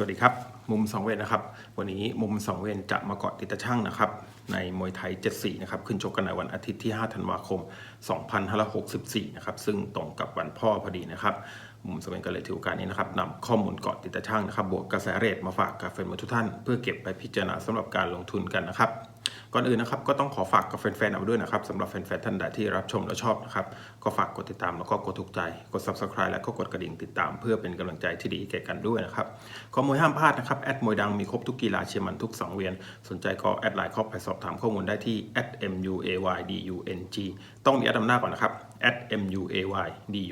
สวัสดีครับ มุม 2 เวนนะครับ วันนี้มุม 2 เวนจะมาเกาะติดตะช่างนะครับ ในมวยไทย 74 นะครับ ขึ้นชกกันในวันอาทิตย์ที่ 5 ธันวาคม 2564 นะครับ ซึ่งตรงกับวันพ่อพอดีนะครับ มุมสเวนก็เลยถือโอกาสนี้นะครับนำข้อมูลเกาะติดตะช่างนะครับ บวกกระแสเรทมาฝากกับแฟนมวยทุกท่าน เพื่อเก็บไปพิจารณาสำหรับการลงทุนกันนะครับ ก่อนอื่นนะครับก็ต้องขอฝากกับแฟนๆเอาไว้ด้วยนะครับสำหรับแฟนๆท่านใดที่รับชมและชอบนะครับก็ฝากกดติดตามแล้วก็กดถูกใจกด subscribe และก็กดกระดิ่งติดตาม เพื่อเป็นกำลังใจที่ดีแก่กันด้วยนะครับข้อมูลห้ามพลาดนะครับแอดมวยดังมีครบทุกกีฬาเชียร์มันทุกสังเวียน สนใจก็แอดไลน์เข้าไปสอบถามข้อมูลได้ที่ @muaydung ต้องมีแอดนำหน้าก่อนนะครับ @muaydung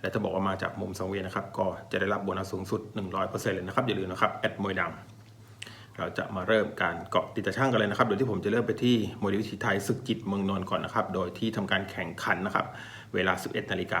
และถ้าบอกว่ามาจากมุมสังเวียนนะครับก็จะได้รับโบนัสสูงสุด 100%เลยนะครับอย่าลืมนะครับแอดมวยดัง เราจะมาเริ่มการเกาะติดตะช่างกันเลยนะครับ โดยที่ผมจะเริ่มไปที่มวยวิธีไทยศึกจิตเมืองนนท์ก่อนนะครับ โดยที่ทำการแข่งขันนะครับ เวลา 11นาฬิกา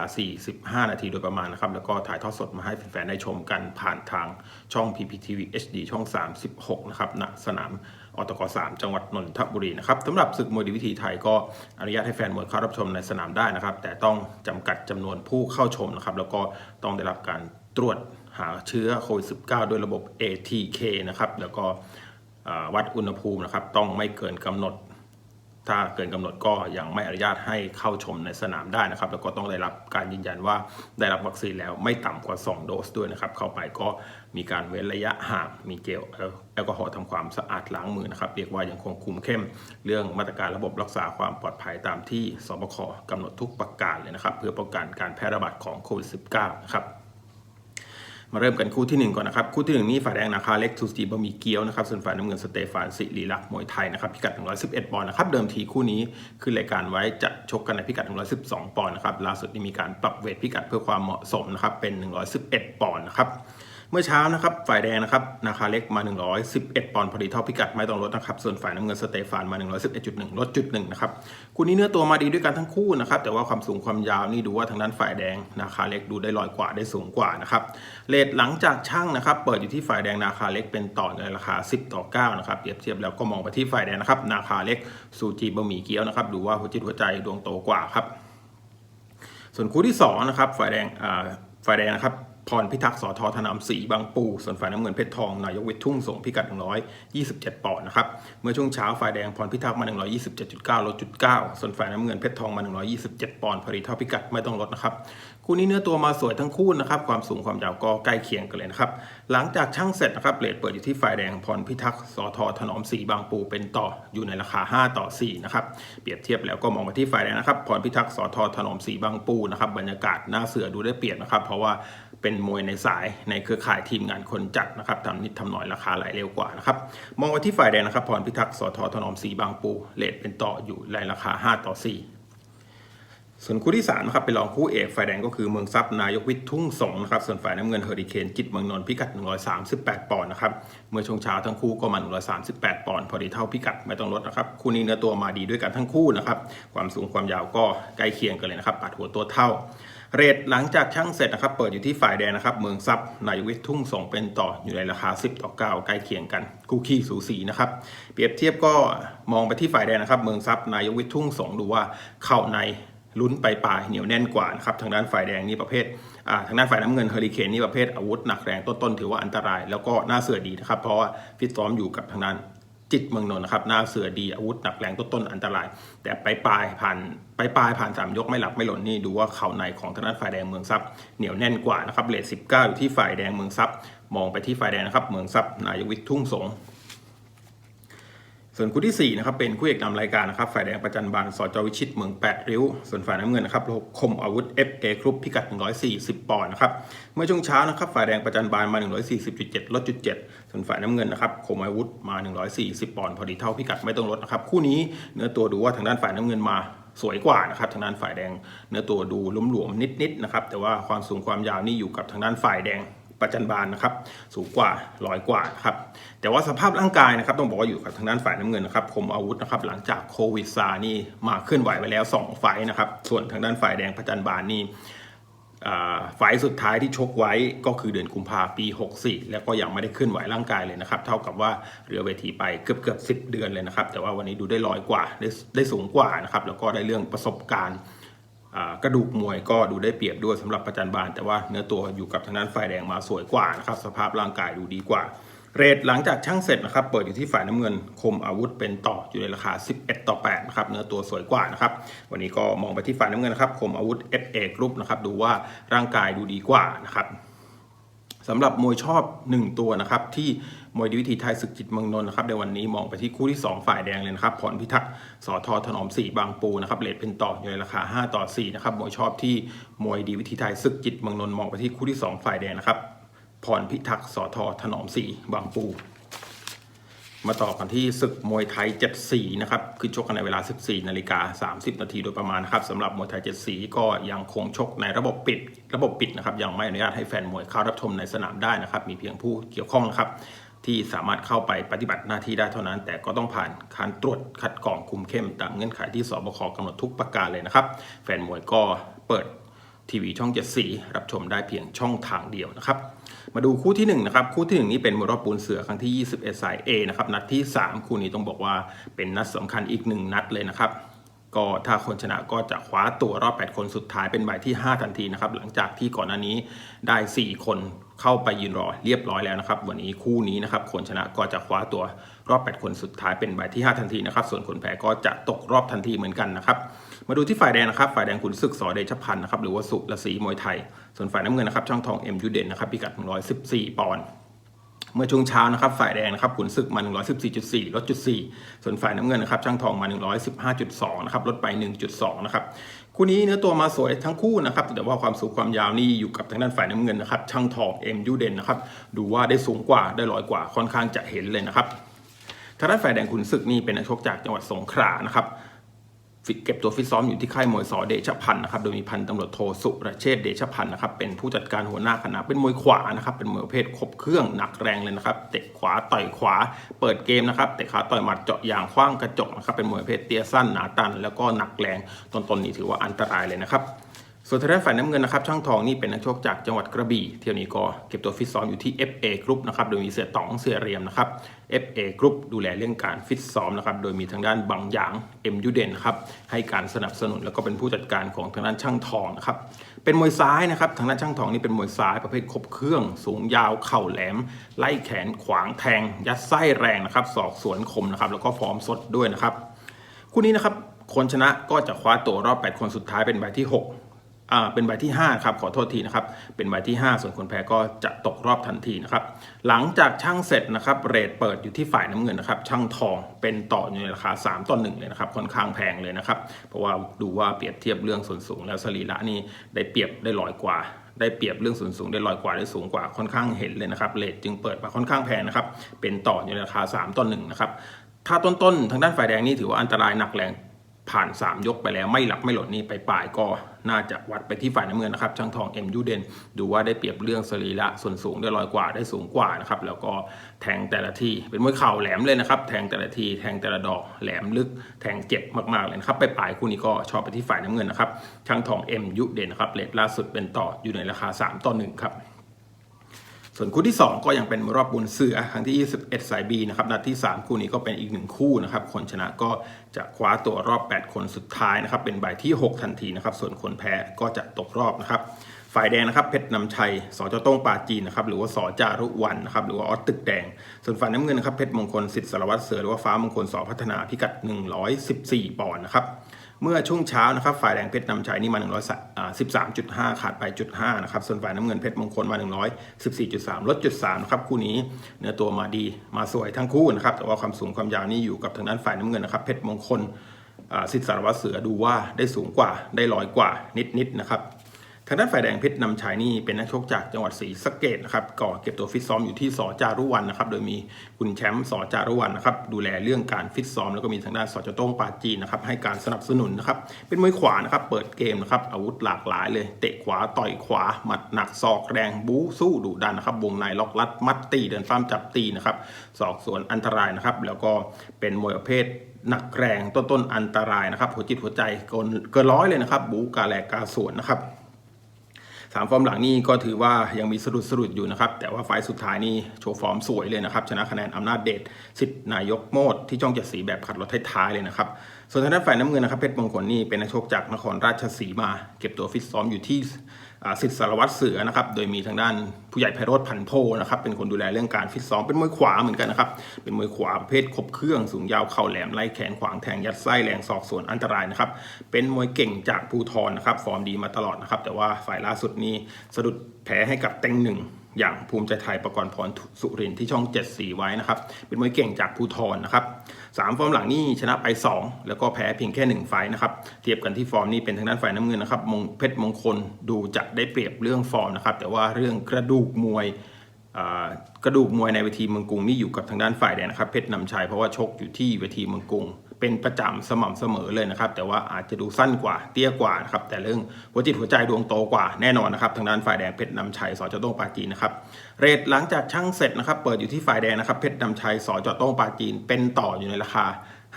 45 นาทีโดยประมาณนะครับ แล้วก็ถ่ายทอดสดมาให้แฟนๆได้ชมกันผ่านทางช่อง PPTV HD ช่อง 36 นะครับณสนามอตก3จังหวัดนนทบุรีนะครับสำหรับศึกมวยดีวิธีไทยก็อนุญาตให้แฟนมวยเข้ารับชมในสนามได้นะครับ แต่ต้องจำกัดจำนวนผู้เข้าชมนะครับ แล้วก็ต้องได้รับการตรวจ หาเชื้อโควิด -19 ด้วยระบบ ATK นะครับแล้วก็วัดอุณหภูมินะครับต้องไม่เกินกำหนด ถ้าเกินกำหนดก็ยังไม่อนุญาตให้เข้าชมในสนามได้นะครับ แล้วก็ต้องได้รับการยืนยันว่าได้รับวัคซีนแล้วไม่ต่ำกว่า 2 โดสด้วยนะครับ เข้าไปก็มีการเว้นระยะห่างมีเจลแอลกอฮอล์ทำความสะอาดล้างมือนะครับ เรียกว่ายังคงคุมเข้มเรื่องมาตรการระบบรักษาความปลอดภัยตามที่สบคกำหนดทุกประการเลยนะครับ เพื่อป้องกันการแพร่ระบาดของโควิด -19 นะครับ มาเริ่มกันคู่ที่ 1 ก่อนนะครับ คู่ที่ 1 นี่ฝ่ายแดงนาคาเล็กทูสตีบะหมี่เกี๊ยวนะครับส่วนฝ่ายน้ำเงินสเตฟานสิริลักษ์มวยไทยนะครับพิกัด 111 ปอนด์นะครับเดิมทีคู่นี้คือรายการไว้จะชกกันในพิกัด 112 ปอนด์นะครับล่าสุดนี้มีการปรับเวทพิกัดเพื่อความเหมาะสมนะครับเป็น 111 ปอนด์นะครับ เมื่อเช้านะครับฝ่ายแดงนะครับนาคาเล็กมา 111 ปอนด์พอดีเท่าพิกัดไม่ต้องลดนะครับส่วนฝ่ายน้ำเงินสเตฟานมา 111.1 ลดจุดหนึ่งนะครับคู่นี้เนื้อตัวมาดีด้วยกันทั้งคู่นะครับแต่ว่าความสูงความยาวนี่ดูว่าทางด้านฝ่ายแดงนาคาเล็กดูได้ลอยกว่าได้สูงกว่านะครับเลทหลังจากช่างนะครับเปิดอยู่ที่ฝ่ายแดงนาคาเล็กเป็นต่อในราคา 10 ต่อ9นะครับเปรียบเทียบแล้วก็มองไปที่ฝ่ายแดงนะครับนาคาเล็กซูจีบะหมี่เกี๊ยวนะครับดูว่าหัวจิตหัวใจดวงโตกว่าครับส่วนคู่ที่2นะครับฝ่ายแดงฝ่ายแดงนะครับ พรพิทักษ์สอทอธนามศรีบางปูส่วนฝ่ายน้ำเงินเพชรทองนายกวิทย์ทุ่งส่งพิกัด 127 ปอนด์นะครับเมื่อช่วงเช้าฝ่ายแดงพรพิทักษ์มา 127.9ลดจุด9ส่วนฝ่ายน้ำเงินเพชรทองมา 127 ปอนด์พอดีเท่าพิกัดไม่ต้องลดนะครับ คู่นี้เนื้อตัวมาสวยทั้งคู่นะครับความสูงความยาวก็ใกล้เคียงกันเลยนะครับหลังจากช่างเสร็จนะครับเลทเปิดอยู่ที่ฝ่ายแดงพรพิทักษ์สอทอถนอมศรีบางปูเป็นต่ออยู่ในราคา 5 ต่อ 4 นะครับเปรียบเทียบแล้วก็มองมาที่ฝ่ายแดงนะครับพรพิทักษ์สอทอถนอมศรีบางปูนะครับบรรยากาศหน้าเสือดูได้เปรียบนะครับ เพราะว่าเป็นมวยในสายในเครือข่ายทีมงานคนจัดนะครับทำนิดทำหน่อยราคาไหลเร็วกว่านะครับมองไปที่ฝ่ายแดงนะครับพรพิทักษ์สอทอถนอมศรีบางปูเลทเป็นต่ออยู่ในราคา 5 ต่อ 4 ส่วนคู่ที่3นะครับเป็นรองคู่เอกฝ่ายแดงก็คือเมืองซับนายกวิทย์ทุ่งสงนะครับส่วนฝ่ายน้ำเงินเฮอริเคนจิตเมืองนนท์พิกัด 138 ปอนด์นะครับเมื่อช่วงเช้าทั้งคู่ก็มา138 ปอนด์พอดีเท่าพิกัดไม่ต้องลดนะครับคู่นี้เนื้อตัวมาดีด้วยกันทั้งคู่นะครับความสูงความยาวก็ใกล้เคียงกันเลยนะครับปัดหัวตัวเท่า เรทหลังจากช่างเสร็จนะครับเปิดอยู่ที่ฝ่ายแดงนะครับเมืองซับนายกวิทย์ทุ่งส่งเป็นต่ออยู่ในราคา 10 ต่อ 9 ใกล้เคียงกันคู่ขี้สูสีนะครับเปรียบเทียบก็มองไปที่ฝ่ายแดงนะครับเมืองซับนายกวิทย์ทุ่งส่งดูว่าเข้าใน ลุ้นไปปลายเหนียวแน่นกว่านะครับทางด้านฝ่ายแดงนี่ประเภททางด้านฝ่ายน้ำเงินเฮอริเคนนี่ประเภทอาวุธหนักแรงต้นๆถือว่าอันตราย แล้วก็น่าเสือดีนะครับเพราะว่าฟิตซ้อมอยู่กับทางด้านจิตเมืองนนท์นะครับหน้าเสือดีอาวุธหนักแรงต้นๆอันตราย แต่ไปปลายผ่านไปปลายผ่านสามยกไม่หลับไม่หล่นนี่ดูว่าเข่าในของทางด้านฝ่ายแดงเมืองซับเหนียวแน่นกว่านะครับเลทสิบเก้าอยู่ที่ฝ่ายแดงเมืองซับมองไปที่ฝ่ายแดงนะครับเมืองซับนายวิทย์ทุ่งสง ส่วนคู่ที่ 4 นะครับ เป็นคู่เอกนำรายการนะครับฝ่ายแดงประจันบานสจวิชิตเมือง 8 ริ้ว ส่วนฝ่ายน้ำเงินนะครับคมอาวุธ FA กรุ๊ปพิกัด 140 ปอนด์นะครับเมื่อช่วงเช้านะครับฝ่ายแดงประจันบานมา 140.7 ลดจุด7ส่วนฝ่ายน้ำเงินนะครับคมอาวุธมา 140 ปอนด์พอดีเท่าพิกัดไม่ต้องลดนะครับคู่นี้เนื้อตัวดูว่าทางด้านฝ่ายน้ำเงินมาสวยกว่านะครับทางด้านฝ่ายแดง เนื้อตัวดูล้มหลวมนิดๆนะครับแต่ว่าความสูงความยาวนี่อยู่กับทางด้านฝ่ายแดง ประจันบานนะครับ สูงกว่าร้อยกว่านะครับแต่ว่าสภาพร่างกายนะครับ ต้องบอกว่าอยู่กับทางด้านฝ่ายน้ำเงินนะครับคมอาวุธนะครับ หลังจากโควิดซานี่มาเคลื่อนไหวไปแล้ว 2 ไฟนะครับ ส่วนทางด้านฝ่ายแดงประจันบานนี่อ่าไฟสุดท้ายที่ชกไว้ก็คือเดือนกุมภาปี 64 แล้วก็ยังไม่ได้เคลื่อนไหวร่างกายเลยนะครับ เท่ากับว่าเรือเวทีไปเกือบเกือบ10เดือนเลยนะครับ แต่ว่าวันนี้ดูได้ลอยกว่าได้ได้สูงกว่านะครับ แล้วก็ได้เรื่องประสบการณ์ กระดูกมวยก็ดูได้เปรียบด้วยสำหรับประจันบาน แต่ว่าเนื้อตัวอยู่กับทางด้านฝ่ายแดงมาสวยกว่านะครับสภาพร่างกายดูดีกว่า เรทหลังจากช่างเสร็จนะครับเปิดอยู่ที่ฝ่ายน้ำเงินคมอาวุธเป็นต่ออยู่ในราคา 11 ต่อ8นะครับเนื้อตัวสวยกว่านะครับวันนี้ก็มองไปที่ฝ่ายน้ำเงินนะครับคมอาวุธ FA กรุ๊ปนะครับดูว่าร่างกายดูดีกว่านะครับ สำหรับมวยชอบ 1 ตัวนะครับที่มวยดีวิธีไทยศึกจิตเมืองนนท์นะครับในวันนี้มองไปที่คู่ที่ 2 ฝ่ายแดงเลยนะครับพรพิทักษ์สอทอถนอม4บางปูนะครับเลทเป็นต่ออยู่ในราคา 5 ต่อ4นะครับมวยชอบที่มวยดีวิธีไทยศึกจิตเมืองนนท์มองไปที่คู่ที่ 2 ฝ่ายแดงนะครับพรพิทักษ์สอทอถนอม4บางปู มาต่อกันที่ศึกมวยไทย 7 สีนะครับ คือชกกันในเวลา 14 นาฬิกา 30 นาทีโดยประมาณนะครับสำหรับมวยไทย 7 สีก็ยังคงชกในระบบปิด ระบบปิดนะครับ ยังไม่อนุญาตให้แฟนมวยเข้ารับชมในสนามได้นะครับ มีเพียงผู้เกี่ยวข้องนะครับ ที่สามารถเข้าไปปฏิบัติหน้าที่ได้เท่านั้น แต่ก็ต้องผ่านการตรวจคัดกรองคุมเข้มตามเงื่อนไขที่สบคกำหนดทุกประการเลยนะครับ แฟนมวยก็เปิด ทีวีช่อง 7 สีรับชมได้เพียงช่องทางเดียวนะครับ มาดูคู่ที่1นะครับคู่ที่ 1 นี้เป็นมวยรอบปูนเสือครั้งที่ 21 สาย A นะครับนัดที่ 3 คู่นี้ต้องบอกว่าเป็นนัดสำคัญอีก 1 นัดเลยนะครับก็ถ้าคนชนะก็จะคว้าตัวรอบ 8 คนสุดท้ายเป็นใบที่ 5 ทันทีนะครับหลังจากที่ก่อนหน้านี้ได้ 4 คนเข้าไปยืนรอเรียบร้อยแล้วนะครับ วันนี้คู่นี้นะครับคนชนะก็จะคว้าตัว รอบ 8 คนสุดท้ายเป็นใบที่ 5 ทันทีนะครับ ส่วนคนแพ้ก็จะตกรอบทันทีเหมือนกันนะครับ มาดูที่ฝ่ายแดงนะครับ ฝ่ายแดงขุนศึกสอเดชพันธ์นะครับ หรือว่าสุรศรีมวยไทย ส่วนฝ่ายน้ำเงินนะครับ ช่างทองเอ็มยูเดนนะครับพิกัด 114 ปอนด์ เมื่อช่วงเช้านะครับ ฝ่ายแดงนะครับขุนศึกมา 114.4 ลดจุด4ส่วนฝ่ายน้ำเงินนะครับ ช่างทองมา 115.2 นะครับ ลดไป 1.2 นะครับคู่นี้เนื้อตัวมาสวยทั้งคู่นะครับแต่ว่าความสูงความยาวนี่อยู่กับทางด้านฝ่ายน้ำเงินนะครับช่างทองเอ็มยูเดนนะครับดูว่าได้สูงกว่าได้ลอยกว่าค่อนข้างจะเห็นเลยนะครับ ทางด้านฝ่ายแดงขุนศึกนี่เป็นนักชกจากจังหวัดสงขลานะครับฟิตเก็บตัวฟิตซ้อมอยู่ที่ค่ายมวยสอเดชพันธ์นะครับ โดยมีพันตำรวจโทสุรเชษเดชพันธ์นะครับ เป็นผู้จัดการหัวหน้าคณะ เป็นมวยขวานะครับ เป็นมวยประเภทครบเครื่องหนักแรงเลยนะครับ เตะขวาต่อยขวา เปิดเกมนะครับ เตะขาต่อยหมัดเจาะยางคว้างกระจกนะครับ เป็นมวยประเภทเตี้ยสั้นหนาตัน แล้วก็หนักแรงต้นๆนี่ถือว่าอันตรายเลยนะครับ ส่วนทางด้านฝ่ายน้ำเงินนะครับช่างทองนี่เป็นนักชกจากจังหวัดกระบี่เที่ยวนี้ก็เก็บตัวฟิตซ้อมอยู่ที่ FA Group นะครับโดยมีเสียต๋องเสียเรียมนะครับ FA Group ดูแลเรื่องการฟิตซ้อมนะครับโดยมีทางด้านบางหยางเอ็มยูเดนครับให้การสนับสนุนแล้วก็เป็นผู้จัดการของทางด้านช่างทองนะครับเป็นมวยซ้ายนะครับทางด้านช่างทองนี่เป็นมวยซ้ายประเภทครบเครื่อง สูงยาวเข่าแหลม ไล่แขนขวางแทง ยัดไส้แรงนะครับศอกสวนคมนะครับแล้วก็ฟอร์มสดด้วยนะครับคู่นี้นะครับคนชนะก็จะคว้าตัวรอบ 8 คนสุดท้ายเป็นใบที่ 6 อ่าเป็นใบที่ 5 ครับ ขอโทษทีนะครับ เป็นใบที่ 5 ส่วนคนแพ้ก็จะตกรอบทันทีนะครับ หลังจากช่างเสร็จนะครับ เรทเปิดอยู่ที่ฝ่ายน้ำเงินนะครับ ช่างทองเป็นต่ออยู่ในราคา 3 ต่อ 1 เลยนะครับ ค่อนข้างแพงเลยนะครับ เพราะว่าดูว่าเปรียบเทียบเรื่องส่วนสูง แล้วสรีระนี่ได้เปรียบได้ลอยกว่าได้เปรียบเรื่องส่วนสูงได้ลอยกว่าได้สูงกว่าค่อนข้างเห็นเลยนะครับเรทจึงเปิดมาค่อนข้างแพงนะครับเป็นต่ออยู่ในราคา 3 ต่อ1นะครับถ้าต้นๆทางด้านฝ่ายแดงนี่ถือว่าอันตรายหนักแรง ผ่าน 3 ยกไปแล้วไม่หลับไม่หลดนี่ไปปลายก็น่าจะวัดไปที่ฝ่ายน้ำเงินนะครับช่างทองเอ็มยูเดนดูว่าได้เปรียบเรื่องสรีระส่วนสูงได้ลอยกว่าได้สูงกว่านะครับแล้วก็แทงแต่ละทีเป็นมวยเข่าแหลมเลยนะครับแทงแต่ละทีแทงแต่ละดอกแหลมลึกแทงเจ็บมากๆเลยนะครับไปปลายคู่นี้ก็ชอบไปที่ฝ่ายน้ำเงินนะครับช่างทองเอ็มยูเดนนะครับเลทล่าสุดเป็นต่ออยู่ในราคา 3 ต่อ1ครับ ส่วนคู่ที่ 2 ก็ยังเป็นรอบบุญเสือครั้งที่ 21 สายบีนะครับนัดที่ 3 คู่นี้ก็เป็นอีกหนึ่งคู่นะครับคนชนะก็จะคว้าตัวรอบ 8 คนสุดท้ายนะครับเป็นใบที่ 6 ทันทีนะครับส่วนคนแพ้ก็จะตกรอบนะครับ ฝ่ายแดงนะครับเพชรนำชัยสจต้งปาจีนนะครับหรือว่าสจารุวันนะครับหรือว่าออสตึกแดง ส่วนฝ่ายน้ำเงินนะครับเพชรมงคลสิทธิ์สารวัตรเสือหรือว่าฟ้ามงคลสอพัฒนาพิกัด 114 ปอนด์นะครับเมื่อช่วงเช้านะครับฝ่ายแดงเพชรนำชัยนี่มา113.5 ขาดไปจุด5นะครับส่วนฝ่ายน้ำเงินเพชรมงคลมา 114.3 ลดจุด3นะครับคู่นี้เนื้อตัวมาดีมาสวยทั้งคู่นะครับแต่ว่าความสูงความยาวนี่อยู่กับทางด้านฝ่ายน้ำเงินนะครับเพชรมงคลสิทธิสารวัตรเสือดูว่าได้สูงกว่าได้ลอยกว่านิดๆนะครับ ทางด้านฝ่ายแดงเพชรนำชัยนี่เป็นนักชกจากจังหวัดศรีสะเกดนะครับก่อเก็บตัวฟิตซ้อมอยู่ที่สจารุวันนะครับโดยมีคุณแชมป์สจารุวันนะครับดูแลเรื่องการฟิตซ้อมแล้วก็มีทางด้านสจโต้งปาจีนะครับให้การสนับสนุนนะครับเป็นมวยขวานะครับเปิดเกมนะครับอาวุธหลากหลายเลย เตะขวาต่อยขวาหมัดหนักศอกแรงบู๊สู้ดุดันนะครับวงในล็อกลัดมัดตีเดินฟ้ามจับตีนะครับศอกสวนอันตรายนะครับแล้วก็เป็นมวยประเภทหนักแรงต้นๆอันตรายนะครับหัวจิตหัวใจเกินเกินร้อยเลยนะครับบูกาแลกาสวนนะครับ สามฟอร์มหลังนี่ก็ถือว่ายังมีสะดุดสะดุดอยู่นะครับ แต่ว่าไฟสุดท้ายนี่โชว์ฟอร์มสวยเลยนะครับ ชนะคะแนนอำนาจเดชสิทธินายกโมดที่จ้องเจ็ดสีแบบขัดรถท้ายๆเลยนะครับ ส่วนทางด้านฝ่ายน้ำเงินนะครับเพชรมงคลนี่เป็นนักชกจากนครราชสีมา เก็บตัวฟิตซ้อมอยู่ที่สิทธิสารวัตรเสือนะครับ โดยมีทางด้านผู้ใหญ่ไพโรธพันโพนะครับเป็นคนดูแลเรื่องการฟิตซ้อมเป็นมวยขวาเหมือนกันนะครับ เป็นมวยขวาประเภทครบเครื่องสูงยาวเข่าแหลมไล่แขนขวางแทงยัดไส้แรงศอกส่วนอันตรายนะครับ เป็นมวยเก่งจากภูทรนะครับ ฟอร์มดีมาตลอดนะครับ แต่ว่าฝ่ายล่าสุดนี้สะดุดแพ้ให้กับเต็งหนึ่งอย่างภูมิใจไทยประกรณ์พรสุรินที่ช่อง7สีไว้นะครับ เป็นมวยเก่งจากภูทรนะครับ สามฟอร์มหลังนี่ชนะไป 2 แล้วก็แพ้เพียงแค่ 1 ไฟนะครับ เทียบกันที่ฟอร์มนี่เป็นทางด้านฝ่ายน้ำเงินนะครับมงเพชรมงคลดูจะได้เปรียบเรื่องฟอร์มนะครับ แต่ว่าเรื่องกระดูกมวยกระดูกมวยในเวทีเมืองกรุงนี่อยู่กับทางด้านฝ่ายแดงนะครับเพชรนำชัยเพราะว่าชกอยู่ที่เวทีเมืองกรุง เป็นประจำสม่ำเสมอเลยนะครับ แต่ว่าอาจจะดูสั้นกว่าเตี้ยกว่านะครับแต่เรื่องหัวจิตหัวใจดวงโตกว่าแน่นอนนะครับทางด้านฝ่ายแดงเพชรนำชัยสจโต้งปาจีนนะครับเรทหลังจากช่างเสร็จนะครับ เปิดอยู่ที่ฝ่ายแดงนะครับเพชรนำชัยสจโต้งปาจีนเป็นต่ออยู่ในราคา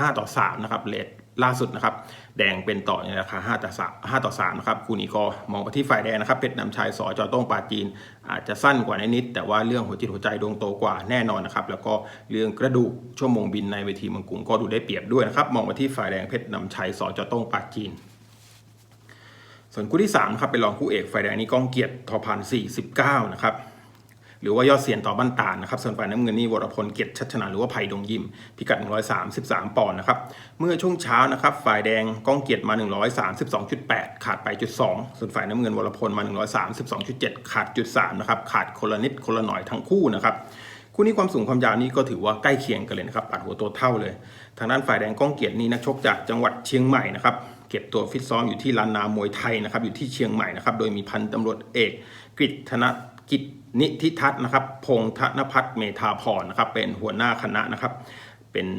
5 ต่อ3นะครับเรทล่าสุดนะครับ แดงเป็นต่อในราคา5ต่อ3 5ต่อ3นะครับคูนีก็มองไปที่ฝ่ายแดงนะครับเพชรนำชัยสอจโต้องปาจีน อาจจะสั้นกว่านิด แต่ว่าเรื่องหัวจิตหัวใจดวงโตกว่าแน่นอนนะครับแล้วก็เรื่องกระดูกชั่วโมงบินในเวทีเมืองกรุงก็ดูได้เปรียบด้วยนะครับมองไปที่ฝ่ายแดงเพชรนำชัยสอจโต้องปาจีนส่วนคู่ที่3ครับเป็นรองคู่เอกฝ่ายแดงนี่ก้องเกียรติทอพัน49นะครับ หรือว่ายอดเสียนต่อบ้านตาลนะครับส่วนฝ่ายน้ำเงินนี่วรพลเกียรติชัชนาหรือว่าไผ่ดงยิมพิกัด 133 ปอนด์นะครับเมื่อช่วงเช้านะครับฝ่ายแดงก้องเกียรติมา 132.8 ขาดไปจุด2ส่วนฝ่ายน้ำเงินวรพลมา 132.7 ขาดจุด3นะครับขาดคนละนิดคนละหน่อยทั้งคู่นะครับคู่นี้ความสูงความยาวนี่ก็ถือว่าใกล้เคียงกันเลยนะครับปัดหัวตัวเท่าเลย ทางด้านฝ่ายแดงก้องเกียรตินี่นักชกจากจังหวัดเชียงใหม่นะครับเก็บตัวฟิตซ้อมอยู่ที่ลานนามวยไทยนะครับอยู่ที่เชียงใหม่นะครับโดยมีพันตำรวจเอกกฤษธนกิจนิธิทัศน์นะครับ พงษ์ธนพัฒน์เมธาพรนะครับ เป็นหัวหน้าคณะนะครับเป็น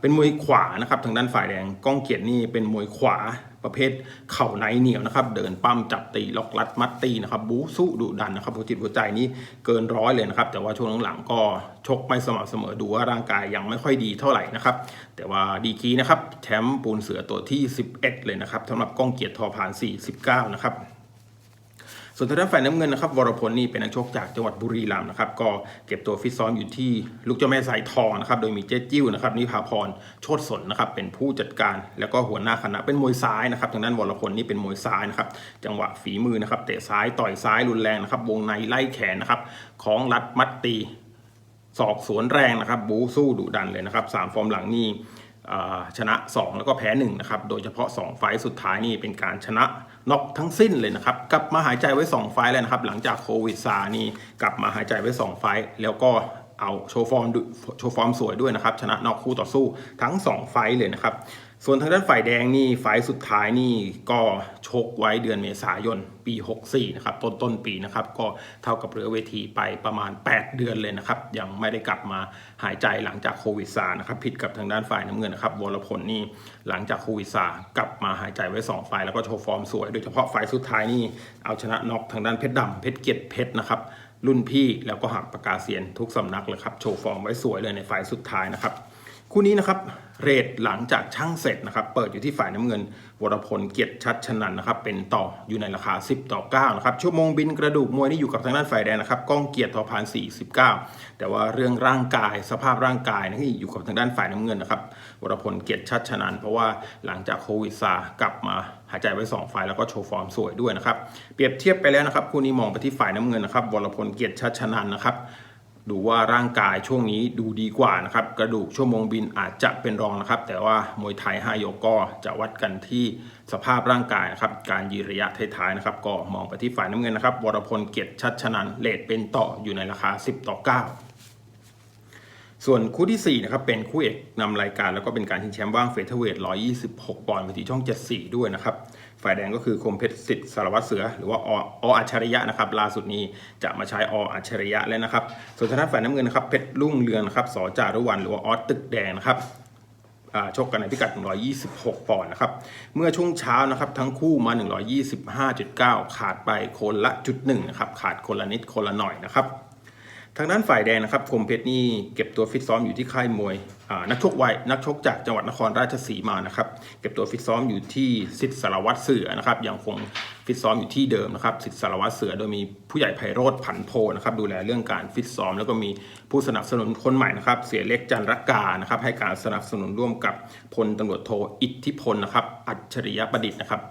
เป็นมวยขวานะครับ ทางด้านฝ่ายแดงก้องเกียรตินี่เป็นมวยขวาประเภทเข่าในเหนียวนะครับ เดินปั้มจับตีล็อกลัดมัดตีนะครับบู๊สู้ดุดันนะครับหัวจิตหัวใจนี่เกินร้อยเลยนะครับ แต่ว่าช่วงหลังๆก็ชกไม่สม่ำเสมอดูว่าร่างกายยังไม่ค่อยดีเท่าไหร่นะครับ แต่ว่าดีกีนะครับแชมป์ปูนเสือตัวที่ 11 เลยนะครับสำหรับก้องเกียรติทอผ่าน 49 นะครับ ส่วนทางด้านฝ่ายน้ำเงินนะครับวรพลนี่เป็นนักชกจากจังหวัดบุรีรัมย์นะครับก็เก็บตัวฟิตซ้อมอยู่ที่ลูกเจ้าแม่สายทองนะครับโดยมีเจ๊จิ้วนะครับนิพาพรโชติสนนะครับเป็นผู้จัดการแล้วก็หัวหน้าคณะเป็นมวยซ้ายนะครับทางด้านวรพลนี่เป็นมวยซ้ายนะครับจังหวะฝีมือนะครับเตะซ้ายต่อยซ้ายรุนแรงนะครับวงในไล่แขนนะครับของรัดมัดตีศอกสวนแรงนะครับบูสู้ดุดันเลยนะครับสามฟอร์มหลังนี่ชนะ 2 แล้วก็แพ้1นะครับโดยเฉพาะ 2 ไฟล์สุดท้ายนี่เป็นการชนะ น็อกทั้งสิ้นเลยนะครับ กลับมาหายใจไว้ 2 ไฟล์แล้วนะครับ หลังจากโควิดซานี่กลับมาหายใจไว้ 2 ไฟล์แล้วก็เอาโชว์ฟอร์มโชว์ฟอร์มสวยด้วยนะครับ ชนะน็อกคู่ต่อสู้ทั้ง 2 ไฟล์เลยนะครับ ส่วนทางด้านฝ่ายแดงนี่ไฟล์สุดท้ายนี่ก็ชกไว้เดือนเมษายนปี 64 นะครับ ต้นต้นปีนะครับ ก็เท่ากับเรือเวทีไปประมาณ 8 เดือนเลยนะครับ ยังไม่ได้กลับมาหายใจหลังจากโควิดซานะครับ ผิดกับทางด้านฝ่ายน้ำเงินนะครับวรพลนี่หลังจากโควิดซากลับมาหายใจไว้2ไฟล์แล้วก็โชว์ฟอร์มสวย โดยเฉพาะไฟล์สุดท้ายนี่เอาชนะน็อกทางด้านเพชรดำเพชรเกียรติเพชรนะครับรุ่นพี่แล้วก็หักประกาศเสียนทุกสำนักเลยครับโชว์ฟอร์มไว้สวยเลยในไฟล์สุดท้ายนะครับคู่นี้นะครับ เรทหลังจากช่างเสร็จนะครับ เปิดอยู่ที่ฝ่ายน้ำเงิน วรพลเกียรติชัดชนันนะครับ เป็นต่ออยู่ในราคา 10 ต่อ9นะครับ ชั่วโมงบินกระดูกมวยนี่อยู่กับทางด้านฝ่ายแดงนะครับ ก้องเกียรติทอพาน49 แต่ว่าเรื่องร่างกายสภาพร่างกายนี่อยู่กับทางด้านฝ่ายน้ำเงินนะครับ วรพลเกียรติชัดชนันเพราะว่าหลังจากโควิดซากลับมาหายใจไว้2ไฟล์แล้วก็โชว์ฟอร์มสวยด้วยนะครับ เปรียบเทียบไปแล้วนะครับคู่นี้มองไปที่ฝ่ายน้ำเงินนะครับ วรพลเกียรติชัดชนันนะครับ ดูว่าร่างกายช่วงนี้ดูดีกว่านะครับ กระดูกชั่วโมงบินอาจจะเป็นรองนะครับ แต่ว่ามวยไทย5ยกก็จะวัดกันที่สภาพร่างกายนะครับ การยืนระยะท้ายๆนะครับ ก็มองไปที่ฝ่ายน้ำเงินนะครับ วรพลเกียรติชัดชนันเลทเป็นต่ออยู่ในราคา 10 ต่อ 9 ส่วนคู่ที่ 4 นะครับ เป็นคู่เอกนำรายการแล้วก็เป็นการชิงแชมป์ว่างเฟเธอร์เวท126 ปอนด์ไปที่ช่อง 74 ด้วยนะครับ ฝ่ายแดงก็คือคมเพชรสิทธิ์สารวัตรเสือ หรือว่าอออัจฉริยะนะครับล่าสุดนี้จะมาใช้ออัจฉริยะแล้วนะครับ ส่วนทางด้านฝ่ายน้ำเงินนะครับเพชรรุ่งเรืองนะครับสจารุวรรณหรือว่าออสตึกแดงนะครับชกกันในพิกัด 126 ปอนด์นะครับ เมื่อช่วงเช้านะครับทั้งคู่มา 125.9 ขาดไปคนละจุดหนึ่งนะครับขาดคนละนิดคนละหน่อยนะครับ ทางด้านฝ่ายแดงนะครับคมเพชรนี่เก็บตัวฟิตซ้อมอยู่ที่ค่ายมวยนักชกวัยนักชกจากจังหวัดนครราชสีมานะครับเก็บตัวฟิตซ้อมอยู่ที่สิทธิสารวัตรเสือนะครับยังคงฟิตซ้อมอยู่ที่เดิมนะครับสิทธิสารวัตรเสือโดยมีผู้ใหญ่ไพโรธผันโพนะครับดูแลเรื่องการฟิตซ้อม แล้วก็มีผู้สนับสนุนคนใหม่นะครับเสียเล็กจันรกานะครับให้การสนับสนุนร่วมกับพลตำรวจโทอิทธิพลนะครับอัจฉริยประดิษฐ์นะครับ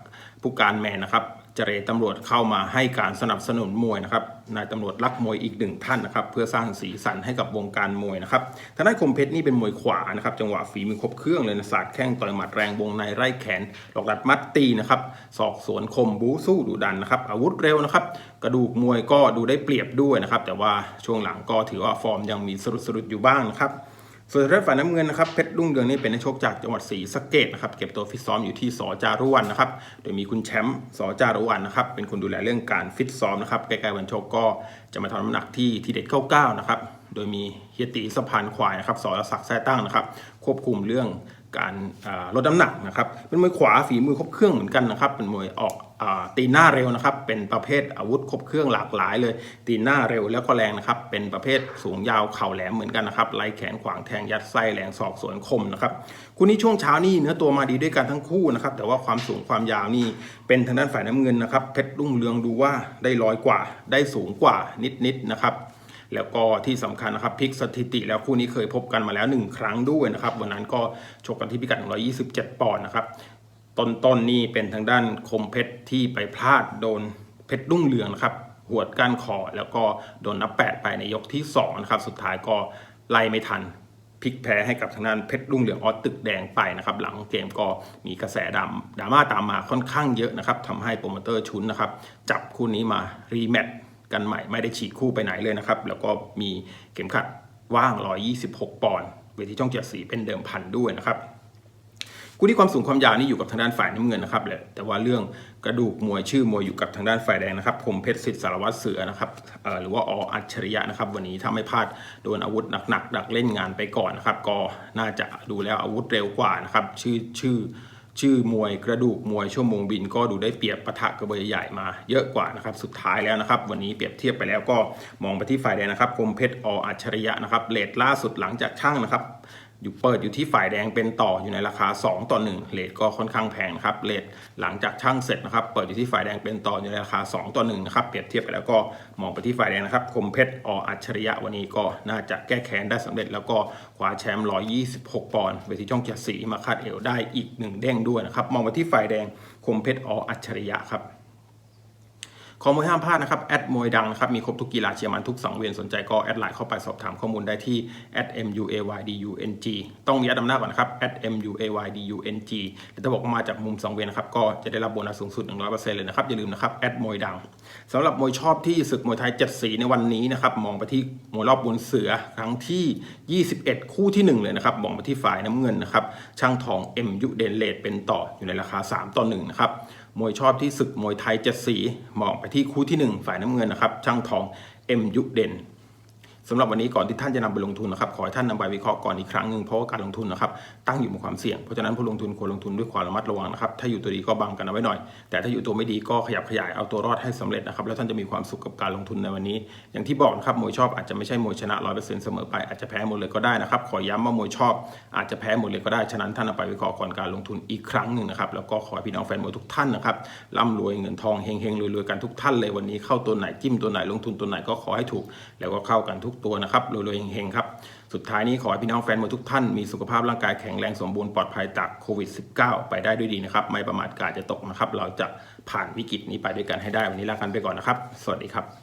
ผู้การแมนนะครับ เจรตำรวจเข้ามาให้การสนับสนุนมวยนะครับนายตำรวจรักมวยอีกหนึ่งท่านนะครับ เพื่อสร้างสีสันให้กับวงการมวยนะครับทางด้านคมเพชรนี่เป็นมวยขวานะครับ จังหวะฝีมือครบเครื่องเลยนะศาสตร์แข้งต่อยหมัดแรงวงในไร่แขนหลอกดัดมัดตีนะครับศอกสวนคมบูสู้ดุดันนะครับอาวุธเร็วนะครับ กระดูกมวยก็ดูได้เปรียบด้วยนะครับ แต่ว่าช่วงหลังก็ถือว่าฟอร์มยังมีสรุดสรุดๆอยู่บ้างนะครับ ส่วนทางด้านฝ่ายน้ำเงินนะครับเพชรรุ่งเรืองนี่เป็นนักชกจากจังหวัดศรีสะเกดนะครับเก็บตัวฟิตซ้อมอยู่ที่สจารุวันนะครับโดยมีคุณแชมป์สจารุวันนะครับเป็นคนดูแลเรื่องการฟิตซ้อมนะครับใกล้ๆวันชกก็จะมาทำน้ำหนักที่ทีเด็ดเข้าก้านะครับโดยมีเฮียตีสะพานควายนะครับสรศักดิ์แท้ตั้งนะครับควบคุมเรื่อง การลดน้ำหนักนะครับ เป็นมวยขวาฝีมือครบเครื่องเหมือนกันนะครับ เป็นมวยออกอตีหน้าเร็วนะครับ เป็นประเภทอาวุธครบเครื่องหลากหลายเลย ตีหน้าเร็วแล้วก็แรงนะครับ เป็นประเภทสูงยาวเข่าแหลมเหมือนกันนะครับไล่แขนขวางแทงยัดไส้แรงศอกสวนคมนะครับคู่นี้ช่วงเช้านี่เนื้อตัวมาดีด้วยกันทั้งคู่นะครับ แต่ว่าความสูงความยาวนี่เป็นทางด้านฝ่ายน้ำเงินนะครับเพชรรุ่งเรืองดูว่าได้ร้อยกว่าได้สูงกว่านิดๆนะครับ แล้วก็ที่สำคัญนะครับพลิกสถิติแล้วคู่นี้เคยพบกันมาแล้ว 1 ครั้งด้วยนะครับวันนั้นก็ชกกันที่พิกัด 127 ปอนด์นะครับต้นๆนนี่เป็นทางด้านคมเพชรที่ไปพลาดโดนเพชรรุ่งเรืองนะครับหวดก้านคอแล้วก็โดนนับแปดไปในยกที่2นะครับสุดท้ายก็ไล่ไม่ทันพลิกแพ้ให้กับทางด้านเพชรรุ่งเรืองออสตึกแดงไปนะครับ หลังเกมก็มีกระแสดราดราม่าตามมาค่อนข้างเยอะนะครับทำให้โปรโมเตอร์ชุนนะครับ จับคู่นี้มารีแมตช์ กันใหม่ไม่ได้ฉีกคู่ไปไหนเลยนะครับ แล้วก็มีเข็มขัดว่าง 126 ปอนด์เวทีช่องเจ็ดสีเป็นเดิมพันด้วยนะครับคู่ที่ความสูงความยาวนี่อยู่กับทางด้านฝ่ายน้ำเงินนะครับแหละแต่ว่าเรื่องกระดูกมวยชื่อมวยอยู่กับทางด้านฝ่ายแดงนะครับคมเพชรสิทธิ์สารวัตรเสือนะครับหรือว่าออัจฉริยะนะครับ วันนี้ถ้าไม่พลาดโดนอาวุธหนักๆดักเล่นงานไปก่อนนะครับก็น่าจะดูแล้วอาวุธเร็วกว่านะครับชื่อชื่อ ชื่อมวยกระดูกมวยชั่วโมงบิน ก็ดูได้เปรียบปะทะกระเบยใหญ่มาเยอะกว่านะครับสุดท้ายแล้วนะครับ วันนี้เปรียบเทียบไปแล้วก็มองไปที่ฝ่ายแดงนะครับคมเพชรออัจฉริยะนะครับเลทล่าสุดหลังจากช่างนะครับ อยู่เปิดอยู่ที่ฝ่ายแดงเป็นต่ออยู่ในราคา 2 ต่อ 1เลทก็ค่อนข้างแพงครับเลทหลังจากช่างเสร็จนะครับ เปิดอยู่ที่ฝ่ายแดงเป็นต่ออยู่ในราคา 2 ต่อ1นะครับเปรียบเทียบไปแล้วก็มองไปที่ฝ่ายแดงนะครับ คมเพชรออัจฉริยะวันนี้ก็น่าจะแก้แค้นได้สำเร็จ แล้วก็คว้าแชมป์126 ปอนด์เวทีช่องเจ็ดสีมาคาดเอวได้อีกหนึ่งเด้งด้วยนะครับมองไปที่ฝ่ายแดงคมเพชรออัจฉริยะครับ ข้อมูลห้ามพลาดนะครับแอดมวยดังนะครับ มีครบทุกกีฬาเชียร์มันทุกสังเวียนสนใจก็แอดไลน์เข้าไปสอบถามข้อมูลได้ที่ @muaydung ต้องยัดอำนาจก่อนนะครับ @muaydung แต่ถ้าบอกว่ามาจากมุมสังเวียนนะครับ ก็จะได้รับโบนัสสูงสุด 100%เลยนะครับ อย่าลืมนะครับแอดมวยดังสำหรับมวยชอบที่ศึกมวยไทยเจ็ดสีในวันนี้นะครับ มองไปที่มวยรอบบนเสือครั้งที่ 21 คู่ที่ 1 เลยนะครับ มองไปที่ฝ่ายน้ำเงินนะครับ ช่างทองเอ็มยุเดนเลดเป็นต่ออยู่ในราคา 3 ต่อ1นะครับ มวยชอบที่ศึกมวยไทยเจ็ดสีมองไปที่คู่ที่ 1 ฝ่ายน้ำเงินนะครับช่างทองเอ็มยุเด่น สำหรับวันนี้ก่อนที่ท่านจะนำไปลงทุนนะครับขอให้ท่านนำไปวิเคราะห์ก่อนอีกครั้งหนึ่งเพราะว่าการลงทุนนะครับตั้งอยู่บนความเสี่ยงเพราะฉะนั้นผู้ลงทุนควรลงทุนด้วยความระมัดระวังนะครับถ้าอยู่ตัวดีก็บังกันเอาไว้หน่อย แต่ถ้าอยู่ตัวไม่ดีก็ขยับขยายเอาตัวรอดให้สำเร็จนะครับแล้วท่านจะมีความสุขกับการลงทุนในวันนี้ อย่างที่บอกครับมวยชอบอาจจะไม่ใช่มวยชนะร้อยเปอร์เซ็นต์เสมอไปอาจจะแพ้หมดเลยก็ได้นะครับขอย้ำว่ามวยชอบอาจจะแพ้หมดเลยก็ได้ฉะนั้นท่านเอาไปวิเคราะห์ก่อนการลงทุนอีกครั้งหนึ่งนะครับแล้วก็ขอให้พี่น้องแฟนมวยทุกท่านนะครับร่ำรวยเงินทองเฮงเฮงรวยๆกันทุกท่านเลยวันนี้เข้าตัวไหนจิ้มตัวไหนลงทุนตัวไหนก็ขอให้ถูก แล้วก็เข้ากันทุกตัวนะครับรวยๆเฮงๆครับ สุดท้ายนี้ขอให้พี่น้องแฟนมวยทุกท่านมีสุขภาพร่างกายแข็งแรงสมบูรณ์ปลอดภัยจากโควิด -19 ไปได้ด้วยดีนะครับ ไม่ประมาทกาดจะตกนะครับ เราจะผ่านวิกฤตนี้ไปด้วยกันให้ได้วันนี้ลากันไปก่อนนะครับ สวัสดีครับ